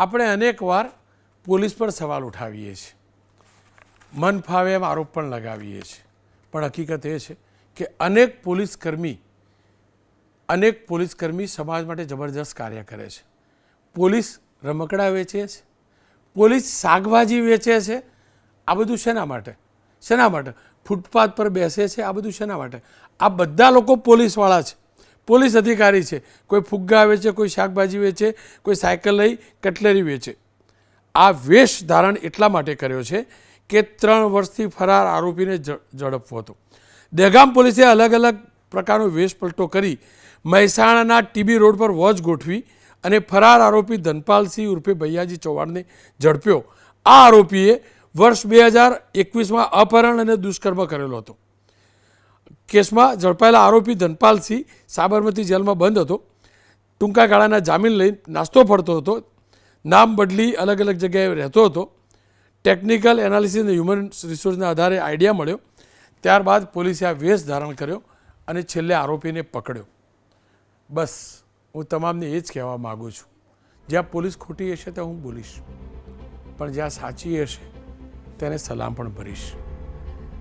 આપણે અનેકવાર પોલીસ પર સવાલ ઉઠાવીએ છીએ. મન ફાવે એમ આરોપ પણ લગાવીએ છીએ. પણ હકીકત એ છે કે અનેક પોલીસ કર્મી, અનેક પોલીસ કર્મી સમાજ માટે જબરજસ્ત કાર્ય કરે છે. પોલીસ રમકડા વેચે છે. પોલીસ શાકભાજી વેચે છે. આ બધું શેના માટે? શેના માટે? ફૂટપાથ પર બેસે છે. આ બધું શેના માટે? આ બધા લોકો પોલીસવાળા છે. પોલીસ અધિકારી છે. કોઈ ફુગ્ગા વેચે કોઈ શાકભાજી વેચે, કોઈ સાયકલ લઈ કટલેરી વેચે. આ વેશ ધારણ એટલા માટે કર્યો છે કે ત્રણ વર્ષથી ફરાર આરોપીને ઝડપવો હતો. દહેગામ પોલીસે અલગ અલગ પ્રકારનો વેશ પલટો કરી મહેસાણાના ટીબી રોડ પર વોચ ગોઠવી અને ફરાર આરોપી ધનપાલસિંહ ઉર્ફે ભૈયાજી ચૌહાણને ઝડપ્યો. આ આરોપીએ વર્ષ બે હજાર એકવીસમાં અપહરણ અને દુષ્કર્મ કરેલો હતો. કેસમાં ઝડપાયેલા આરોપી ધનપાલસિંહ સાબરમતી જેલમાં બંધ હતો. ટૂંકા ગાળાના જામીન લઈ નાસ્તો ફરતો હતો. નામ બદલી અલગ અલગ જગ્યાએ રહેતો હતો. ટેકનિકલ એનાલિસિસ અને હ્યુમન રિસોર્સના આધારે આઈડિયા મળ્યો. ત્યારબાદ પોલીસે આ વેશ ધારણ કર્યો અને છેલ્લે આરોપીને પકડ્યો. બસ, હું તમામને એ જ કહેવા માગું છું. જ્યાં પોલીસ ખોટી હશે ત્યાં હું બોલીશ. પણ જ્યાં સાચી હશે, તેને સલામ પણ ભરીશ.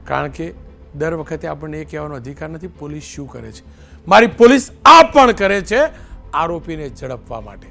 કારણ કે દર વખતે આપણને એ કહેવાનો અધિકાર નથી, પોલીસ શું કરે છે? મારી પોલીસ આ પણ કરે છે આરોપીને ઝડપવા માટે.